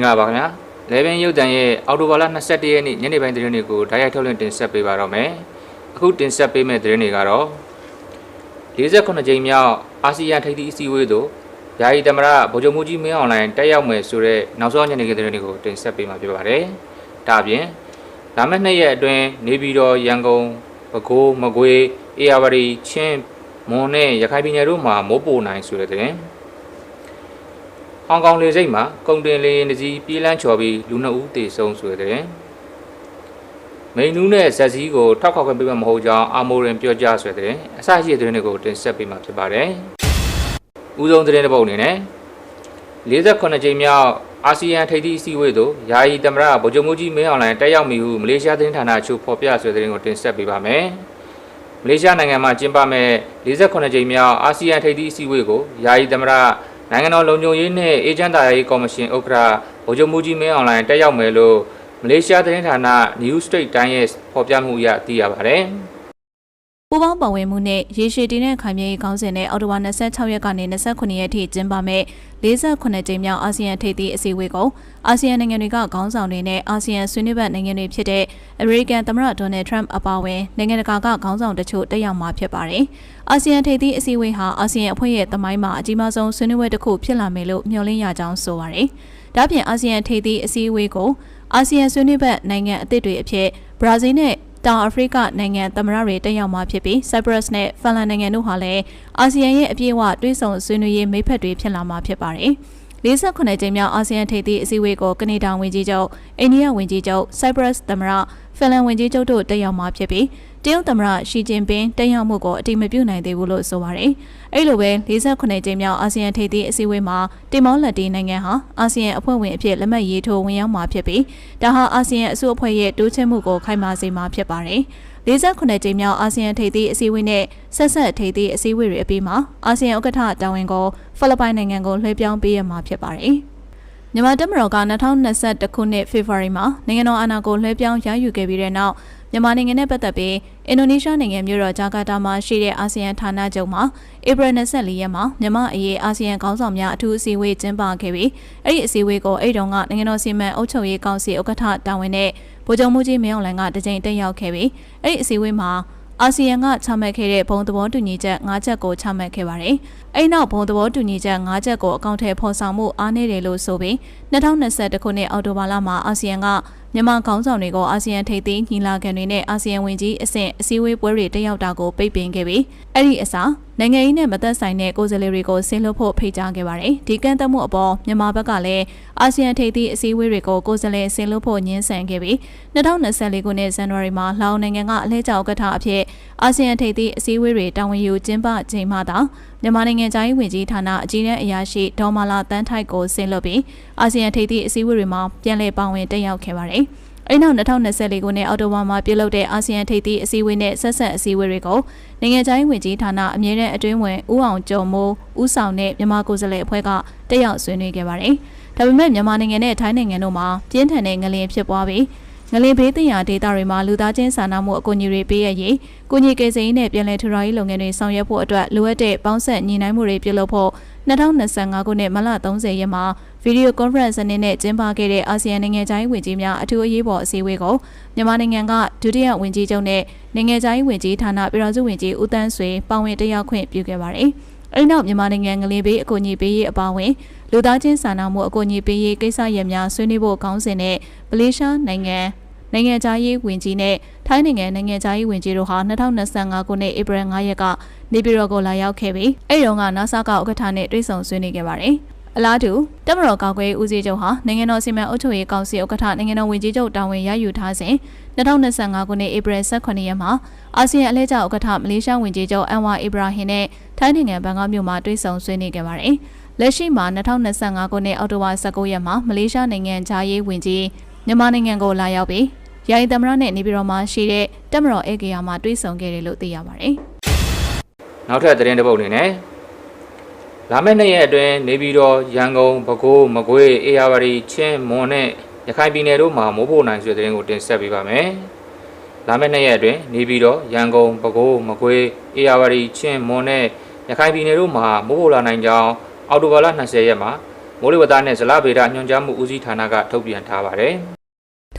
င်္ဂလာပါခင်ဗျာလေဘင်ရုပ်တံရဲ့အော်တိုဘာလ22ရက်နေ့ညနေပိုင်းသတင်းတွေကိုဓာတ်ရိုက်ထုတ်လွှင့်တင်ဆက်ပေးပါတော့မယ်အခုတင်ဆက်ပေးမယ့်သတင်းတွေကတော့48ကြိမ်မြောက်အာဆီယံထိပ်သီးအစည်းအဝေးသို့ယာယီသမရဗိုလ်ချုပ်မှုကြီးမင်းအွန်လိုင်းတက်ရောက်မယ်ဆိုတဲ့နောက်ဆုံးညနေခင်းသတင်းတွေကိုတင်ဆက်ပေးမှာဖြစ်ပါတယ်ဒါအပြင်လာမယ့်နှစ်ရက်အတွင်းနေပြည်တော်ရန်ကုန်ပဲခူးမကွေးအေရဝတီချင်းမွန်နဲ့ရခိုင်ပြည်နယ်တို့မှာမိုးပိုနိုင်ဆိုတဲ့သတင်း ဟောင်ကောင်လေဆိပ်မှာကုန်တင်လေယာဉ်တစ်စီးပြေးလန်းချော်ပြီးလူနှစ်ဦးသေဆုံးဆိုတဲ့မိန်နူးနဲ့ဇက်စည်းကိုထောက်ခေါက်ခွင့်ပေးမှာမဟုတ်ကြောင်းအာမိုရင်ပြောကြားဆိုတဲ့အစရှိတဲ့သတင်းတွေကိုတင်ဆက်ပေးမှာဖြစ်ပါတယ်။ဦးဆုံးသတင်းတစ်ပုဒ်အနေနဲ့48ကြိမ်မြောက်အာဆီယံထိပ်သီးအစည်းအဝေးသို့ယာယီသမ္မတဗိုလ်ချုပ်မှုကြီးမင်းအောင်လှိုင်တက်ရောက်မည်ဟုမလေးရှားသတင်းဌာနချုပ်ဖော်ပြဆိုတဲ့သတင်းကိုတင်ဆက်ပေးပါမယ်။မလေးရှားနိုင်ငံမှာကျင်းပမဲ့48ကြိမ်မြောက်အာဆီယံထိပ်သီးအစည်းအဝေးကိုယာယီသမ္မတ နိုင်ငံတော်လုံခြုံရေးနဲ့အေဂျင့်တာရေးကော်မရှင်ဥက္ကဋ္ဌဗိုလ်ချုပ်မှုကြီးမင်းအောင်လှိုင်တက်ရောက်မယ်လို့မလေးရှားသတင်းဌာန New State တိုင်းရဲ့ဖော်ပြမှုအရသိရပါတယ်။ ပူပေါင်းပါဝင်မှုနဲ့ရေရှည်တည်တဲ့ခိုင်မြဲရေးခေါင်းစဉ်နဲ့အော်တိုဘာ26ရက်ကနေ29ရက်ထိကျင်းပမဲ့48ကြိမ်မြောက်အာဆီယံထိပ်သီးအစည်းအဝေးကိုအာဆီယံနိုင်ငံတွေကခေါင်းဆောင်တွေနဲ့အာဆီယံဆွေးနွေးဘက်နိုင်ငံတွေဖြစ်တဲ့အမေရိကန်သမ္မတဒေါ်နယ်ထရမ့်အပါအဝင်နိုင်ငံတကာကခေါင်းဆောင်တချို့တက်ရောက်မှာဖြစ်ပါတယ်။အာဆီယံထိပ်သီးအစည်းအဝေးဟာအာဆီယံအဖွဲ့ရဲ့သမိုင်းမှာအကြီးမားဆုံးဆွေးနွေးပွဲတစ်ခုဖြစ်လာမယ်လို့မျှော်လင့်ရကြောင်းဆိုပါတယ်။ဒါ့အပြင်အာဆီယံထိပ်သီးအစည်းအဝေးကိုအာဆီယံဆွေးနွေးဘက်နိုင်ငံအသစ်တွေအဖြစ်ဘရာဇီးနဲ့ တောင်အာဖရိကနိုင်ငံသမ္မတတွေတက်ရောက်မှာဖြစ်ပြီး Cyprus နဲ့ Finland နိုင်ငံတို့ဟာလည်းအာဆီယံရဲ့အပြည့်အဝတွဲဆောင်ဆွေးနွေးရေးမိတ်ဖက်တွေဖြစ်လာမှာဖြစ်ပါတယ်။48ကြိမ်မြောက်အာဆီယံထိပ်သီးအစည်းအဝေးကိုကနေဒါဝန်ကြီးချုပ်အိန္ဒိယဝန်ကြီးချုပ် Cyprus သမ္မတဖင်လန်ဝန်ကြီးချုပ်တို့တက်ရောက်မှာဖြစ်ပြီး တရုတ်သမ္မတရှီကျင်ပင်တက်ရောက်မှုကိုအတိမပြုနိုင်သေးဘူးလို့ဆိုပါတယ်။အဲ့လိုပဲ48ကြိမ်မြောက်အာဆီယံထိပ်သီးအစည်းအဝေးမှာတင်မောလက်တီနိုင်ငံဟာအာဆီယံအဖွဲ့ဝင်အဖြစ်လက်မှတ်ရေးထိုးဝင်ရောက်မှာဖြစ်ပြီးဒါဟာအာဆီယံအစုအဖွဲ့ရဲ့တိုးချဲ့မှုကိုခိုင်မာစေမှာဖြစ်ပါတယ်။48ကြိမ်မြောက်အာဆီယံထိပ်သီးအစည်းအဝေးနဲ့ဆက်ဆက်ထိပ်သီးအစည်းအဝေးတွေအပြီးမှာအာဆီယံဥက္ကဋ္ဌတာဝန်ကိုဖိလစ်ပိုင်နိုင်ငံကိုလွှဲပြောင်းပေးရမှာဖြစ်ပါတယ်။ မြန်မာတပ်မတော်က2021ခုနှစ်ဖေဖော်ဝါရီမှာနိုင်ငံတော်အာဏာကိုလွှဲပြောင်းရယူခဲ့ပြီးတဲ့နောက်မြန်မာနိုင်ငံနဲ့ပတ်သက်ပြီးအင်ဒိုနီးရှားနိုင်ငံမြို့တော်ဂျာကာတာမှာရှိတဲ့အာဆီယံဌာနချုပ်မှာဧပြီ24ရက်မှာမြန်မာအရေးအာဆီယံခေါင်းဆောင်များအထူးအစည်းအဝေးကျင်းပခဲ့ပြီးအဲ့ဒီအစည်းအဝေးကိုအဲ့တုန်းကနိုင်ငံတော်စီမံအုပ်ချုပ်ရေးကောင်စီဥက္ကဋ္ဌတာဝန်နဲ့ဗိုလ်ချုပ်မှုကြီးမင်းအောင်လှိုင်ကတကြိမ်တက်ရောက်ခဲ့ပြီးအဲ့ဒီအစည်းအဝေးမှာ အာဆီယံကချမှတ်ခဲ့တဲ့ဘုံသဘောတူညီချက်၅ချက်ကိုချမှတ်ခဲ့ပါတယ်။အဲဒီနောက်ဘုံသဘောတူညီချက်၅ချက်ကိုအကောင့်ထဲဖော်ဆောင်မှုအားနည်းတယ်လို့ဆိုပြီး2021ခုနှစ်အောက်တိုဘာလမှာအာဆီယံက မြန်မာခေါင်းဆောင်တွေကိုအာဆီယံထိပ်သီးညီလာခံတွေနဲ့အာဆီယံဝင်ကြီးအဆင့်အစည်းအဝေးပွဲတွေတက်ရောက်တာကိုပိတ်ပင်ခဲ့ပြီးအဲ့ဒီအစားနိုင်ငံရေးနဲ့မသက်ဆိုင်တဲ့ကိုယ်စားလှယ်တွေကိုဆင်းလွှတ်ဖို့ဖိတ်ကြားခဲ့ပါတယ်။ဒီကန့်သက်မှုအပေါ်မြန်မာဘက်ကလည်းအာဆီယံထိပ်သီးအစည်းအဝေးတွေကိုကိုယ်စားလှယ်ဆင်းလွှတ်ဖို့ညှင်းဆန်ခဲ့ပြီး2024ခုနှစ်ဇန်နဝါရီမှာလာအိုနိုင်ငံကအလဲကျဥက္ကဋ္ဌအဖြစ်အာဆီယံထိပ်သီးအစည်းအဝေးတွေတာဝန်ယူကျင်းပချိန်မှသာမြန်မာနိုင်ငံသားရေးဝန်ကြီးဌာနအကြီးအကဲအရာရှိဒေါ်မာလာတန်းထိုက်ကိုဆင်းလွှတ်ပြီးအာဆီယံထိပ်သီးအစည်းအဝေးတွေမှာပြန်လည်ပါဝင်တက်ရောက်ခဲ့ပါတယ်။ အဲ့နောက်2024ခုနှစ်အောက်တိုဘာမှာပြုလုပ်တဲ့အာဆီယံထိပ်သီးအစည်းအဝေးနဲ့ဆက်ဆက်အစည်းအဝေးတွေကိုနိုင်ငံခြားရေးဝန်ကြီးဌာနအမြဲတမ်းအတွင်းဝင်ဦးအောင်ကျော်မိုးဦးဆောင်တဲ့မြန်မာကိုယ်စားလှယ်အဖွဲ့ကတက်ရောက်ဆွေးနွေးခဲ့ပါတယ်။ဒါပေမဲ့မြန်မာနိုင်ငံနဲ့ထိုင်းနိုင်ငံတို့မှာပြင်းထန်တဲ့ငလျင်ဖြစ်ပွားပြီး ငလင်ဘေးတင်ရာဒေသတွေမှာလူသားချင်းစာနာမှုအကူအညီတွေပေးရရေးကုညီကေစိန်နဲ့ပြည်내ထူထောင်ရေးလုပ်ငန်းတွေဆောင်ရွက်ဖို့အတွက်လိုအပ်တဲ့ပေါင်းဆက်ညီနိုင်မှုတွေပြုလုပ်ဖို့2025ခုနှစ်မလ30ရက်မှာဗီဒီယိုကွန်ဖရင့်အနေနဲ့ကျင်းပခဲ့တဲ့အာဆီယံနိုင်ငံခြားရေးဝန်ကြီးများအထူးအရေးပေါ်အစည်းအဝေးကိုမြန်မာနိုင်ငံကဒုတိယဝန်ကြီးချုပ်နဲ့နိုင်ငံခြားရေးဝန်ကြီးဌာနပြည်ထောင်စုဝန်ကြီးဦးတန်းဆွေပါဝင်တက်ရောက်ခွင့်ပြုခဲ့ပါတယ်။ အဲဒီနောက်မြန်မာနိုင်ငံငလင်ဘေးအကူအညီပေးရေးအပါအဝင်လူသားချင်းစာနာမှုအကူအညီပေးရေးကိစ္စရပ်များဆွေးနွေးဖို့ခေါင်းစဉ်နဲ့မလေးရှားနိုင်ငံနိုင်ငံခြားရေးဝန်ကြီးနဲ့ထိုင်းနိုင်ငံနိုင်ငံခြားရေးဝန်ကြီးတို့ဟာ2025ခုနှစ်ဧပြီ9ရက်ကနေပြည်တော်ကိုလာရောက်ခဲ့ပြီးအဲ့တုန်းက NASA ကဥက္ကဋ္ဌနဲ့တွေ့ဆုံဆွေးနွေးခဲ့ပါတယ်။ အလားတူတမတော်ကောက်ွယ်ဦးစီးချုပ်ဟာနိုင်ငံတော်စီမံအုပ်ချုပ်ရေးကောင်စီဥက္ကဋ္ဌနိုင်ငံတော်ဝန်ကြီးချုပ်တာဝန်ရယူထားစဉ်2025ခုနှစ်ဧပြီ18ရက်မှာအာဆီယံအလဲကျဥက္ကဋ္ဌမလေးရှားဝန်ကြီးချုပ်အန်ဝါအီဘရာဟင်နဲ့ထိုင်းနိုင်ငံဘန်ကောက်မြို့မှာတွေ့ဆုံဆွေးနွေးခဲ့ပါတယ်။လက်ရှိမှာ2025ခုနှစ်အောက်တိုဘာ19ရက်မှာမလေးရှားနိုင်ငံခြားရေးဝန်ကြီးမြန်မာနိုင်ငံကိုလာရောက်ပြီးယာယီသမရနဲ့နေပြည်တော်မှာရှိတဲ့တက်မတော်ဧကရာမှာတွေ့ဆုံခဲ့တယ်လို့သိရပါတယ်။နောက်ထပ်သတင်းတစ်ပုဒ်အနေနဲ့ လာမယ့်နှစ်ရက်အတွင်းနေပြည်တော်ရန်ကုန်ပဲခူးမကွေးအေရဝတီချင်းမွန်နဲ့ရခိုင်ပြည်နယ်တို့မှာမိုးဖို့နိုင်ဆိုတဲ့သတင်းကိုတင်ဆက်ပေးပါမယ်။လာမယ့်နှစ်ရက်အတွင်းနေပြည်တော်ရန်ကုန်ပဲခူးမကွေးအေရဝတီချင်းမွန်နဲ့ရခိုင်ပြည်နယ်တို့မှာမိုးဖို့လာနိုင်ကြောင်းအော်တိုဘာလ20ရက်မှာမိုးလေဝသနဲ့ဇလဗေဒညွှန်ကြားမှုဦးစီးဌာနကထုတ်ပြန်ထားပါတယ်။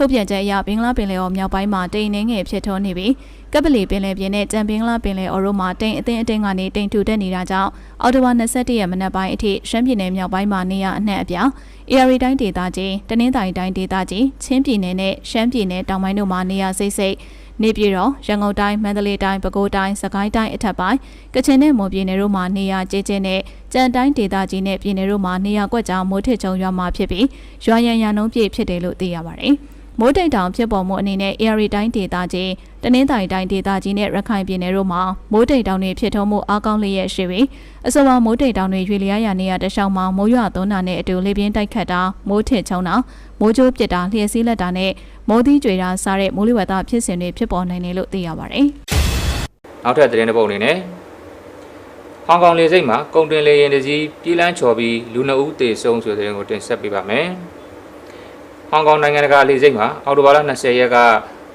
ထုတ်ပြန်ချက်အရဘင်္ဂလားပင်လယ်အော်မြောက်ပိုင်းမှာတိမ်နှင်းငယ်ဖြစ်ထွန်းနေပြီးကပလီပင်လယ်ပြင်နဲ့ကြံဘင်္ဂလားပင်လယ်အော်တို့မှာတိမ်အသင်းအတင်းကနေတိမ်ထူတက်နေတာကြောင့်အော်တိုဘာ21ရက်မနက်ပိုင်းအထိရှမ်းပြည်နယ်မြောက်ပိုင်းမှာနေရအနှံ့အပြား AR တိုင်းဒေသကြီးတနင်္သာရီတိုင်းဒေသကြီးချင်းပြည်နယ်နဲ့ရှမ်းပြည်နယ်တောင်ပိုင်းတို့မှာနေရစိတ်စိတ်နေပြည်တော်ရန်ကုန်တိုင်းမန္တလေးတိုင်းပဲခူးတိုင်းစကိုင်းတိုင်းအထက်ပိုင်းကချင်နဲ့မွန်ပြည်နယ်တို့မှာနေရကျဲကျဲနဲ့ကြံတိုင်းဒေသကြီးနဲ့ပြည်နယ်တို့မှာနေရကွက်ကြောင်မိုးထစ်ချုံရွာမှာဖြစ်ပြီးရွာရန်ရန်နှုံးပြည့်ဖြစ်တယ်လို့သိရပါတယ်။ မိုးတိတ်တောင်ဖြစ်ပေါ်မှုအနေနဲ့ AR တိုင်းဒေသကြီးတနင်္သာရီတိုင်းဒေသကြီးနဲ့ရခိုင်ပြည်နယ်တို့မှာမိုးတိတ်တောင်တွေဖြစ်ထုံးမှုအားကောင်းလျက်ရှိပြီးအဆိုပါမိုးတိတ်တောင်တွေရွေလျားရနေရတခြားမှာမိုးရွာသွန်းတာနဲ့အတူလေပြင်းတိုက်ခတ်တာမိုးထစ်ချုံတာမိုးကြိုးပစ်တာလျှက်စီးလက်တာနဲ့မိုးသီးကြွေတာစတဲ့မိုးလေဝသဖြစ်စဉ်တွေဖြစ်ပေါ်နိုင်တယ်လို့သိရပါတယ်။နောက်ထပ်သတင်းတစ်ပုဒ်အနေနဲ့ဟောင်ကောင်လေဆိပ်မှာကုန်တင်လေယာဉ်တစ်စီးပြေးလန်းချော်ပြီးလူနှစ်ဦးသေဆုံးဆိုတဲ့သတင်းကိုတင်ဆက်ပေးပါမယ်။ ဟောင်ကောင်နိုင်ငံတကာလေဆိပ်မှာအော်တိုဘာလ20ရက်က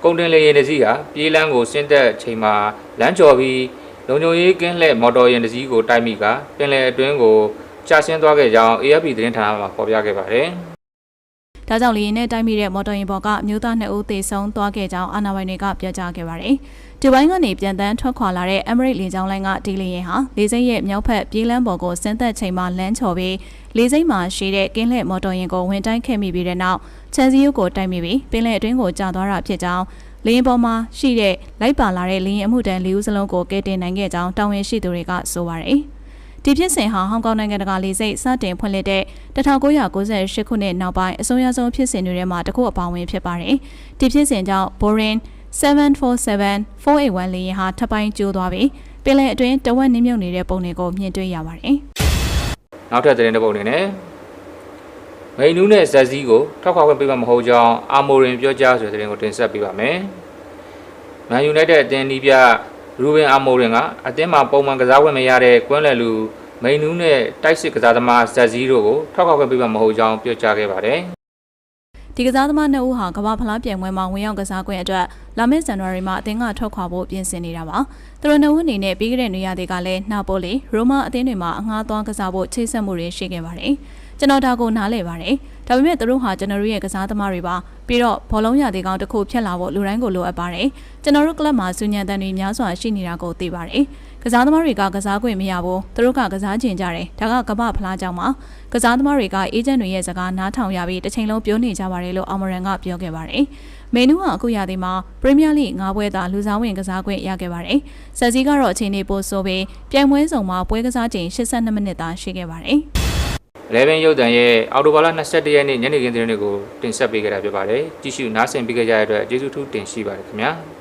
ကုန်တင်လေယာဉ်တစ်စီးဟာပြေးလန်းကိုဆင်းသက်ချိန်မှာလမ်းချော်ပြီးလုံခြုံရေးကင်းလှည့်မော်တော်ယာဉ်တစ်စီးကိုတိုက်မိကပင်လယ်အတွင်းကိုကျဆင်းသွားခဲ့ကြောင်း AFP သတင်းဌာနမှဖော်ပြခဲ့ပါတယ်။ဒါကြောင့်လေယာဉ်နဲ့တိုက်မိတဲ့မော်တော်ယာဉ်ပေါ်ကအမျိုးသား2ဦးသေဆုံးသွားခဲ့ကြောင်းအာဏာပိုင်တွေကပြောကြားခဲ့ပါတယ်။ဒီပိုင်းကနေပြန်တန်းထွက်ခွာလာတဲ့အမရိတ်လေကြောင်းလိုင်းကဒီလေယာဉ်ဟာလေစိမ်းရဲ့မြောက်ဖက်ပြေးလန်းပေါ်ကိုဆင်းသက်ချိန်မှာလမ်းချော်ပြီးလေစိမ်းမှာရှိတဲ့ကင်းလှည့်မော်တော်ယာဉ်ကိုဝင်တိုက်ခဲ့မိပြီးတဲ့နောက် ချန်စီယုကိုတိုက်မိပြီးပင်လယ်အတွင်းကိုကျသွားတာဖြစ်ကြောင်းလေယာဉ်ပေါ်မှာရှိတဲ့လိုက်ပါလာတဲ့လေယာဉ်အမှုတန်း၄ဦးစလုံးကိုကယ်တင်နိုင်ခဲ့ကြောင်းတာဝန်ရှိသူတွေကဆိုပါတယ်။ဒီဖြစ်စဉ်ဟာဟောင်ကောင်နိုင်ငံတကာလေဆိပ်စတင်ဖွင့်လှစ်တဲ့1998ခုနှစ်နောက်ပိုင်းအစိုးရဆုံးဖြစ်စဉ်တွေထဲမှာတစ်ခုအပါအဝင်ဖြစ်ပါတယ်။ဒီဖြစ်စဉ်ကြောင့် Boeing 747-481လေယာဉ်ဟာထပ်ပိုင်းကျိုးသွားပြီးပင်လယ်အတွင်းတဝက်နည်းမြုပ်နေတဲ့ပုံတွေကိုမြင်တွေ့ရပါတယ်နောက်ထပ်သတင်းတစ်ပုဒ်အနေနဲ့ မိန်နူးနဲ့ဇက်ဇီးကိုထောက်ခွာခွင့်ပေးမှာမဟုတ်ကြောင်းအာမိုရင်ပြောကြားဆိုတဲ့သတင်းကိုတင်ဆက်ပေးပါမယ်။မန်ယူနိုက်တက်အသင်းနီးပြရူဘင်အာမိုရင်ကအသင်းမှာပုံမှန်ကစားခွင့်မရတဲ့ကွန်းလယ်လူမိန်နူးနဲ့တိုက်စစ်ကစားသမားဇက်ဇီးတို့ကိုထောက်ခွာခွင့်ပေးမှာမဟုတ်ကြောင်းပြောကြားခဲ့ပါတယ်။။ဒီကစားသမားနှစ်ဦးဟာကမ္ဘာဖလားပြိုင်ပွဲမှာဝင်ရောက်ကစားခွင့်အတွက်လာမယ့်ဇန်နဝါရီမှာအသင်းကထွက်ခွာဖို့ပြင်ဆင်နေတာပါ။သူတို့နှစ်ဦးအနေနဲ့ပြီးခဲ့တဲ့နေရာတွေကလည်းနာပိုလီ၊ရိုမာအသင်းတွေမှာအငှားသွားကစားဖို့ချိတ်ဆက်မှုတွေရှိခဲ့ပါတယ်။ ကျွန်တော်ဒါကိုနားလည်ပါတယ်။ဒါပေမဲ့သူတို့ဟာကျွန်တော်တို့ရဲ့ကစားသမားတွေပါ။ပြီးတော့ဘောလုံးရသေးကောင်တစ်ခုဖြတ်လာဖို့လူတိုင်းကိုလိုအပ်ပါတယ်။ကျွန်တော်တို့ကလပ်မှာစူညံတန်တွေများစွာရှိနေတာကိုသိပါတယ်။ကစားသမားတွေကကစားခွင့်မရဘူး။သူတို့ကကစားချင်ကြတယ်။ဒါကကမ္ဘာဖလားကြောင့်ပါ။ကစားသမားတွေကအေဂျင့်တွေရဲ့စကားနားထောင်ရပြီးတစ်ချိန်လုံးပြောနေကြပါတယ်လို့အော်မရန်ကပြောခဲ့ပါတယ်။မေနူးဟာအခုရာသီမှာပရီးမီးယားလိငါးပွဲသာလူစားဝင်ကစားခွင့်ရခဲ့ပါတယ်။ဆက်စီကတော့အချိန်နေပိုဆိုပြီးပြိုင်ပွဲဆောင်မှာပွဲကစားချိန်82မိနစ်သာရှိခဲ့ပါတယ်။ 11ရုပ်တံရဲ့အော်တိုဘာလ21ရက်နေ့ညနေခင်းသတင်းတွေကိုတင်ဆက်ပေးခဲ့တာဖြစ်ပါတယ်။ကြည့်ရှုနားဆင်ပေးကြတဲ့အတွက်ကျေးဇူးထူးတင်ရှိပါတယ်ခင်ဗျာ။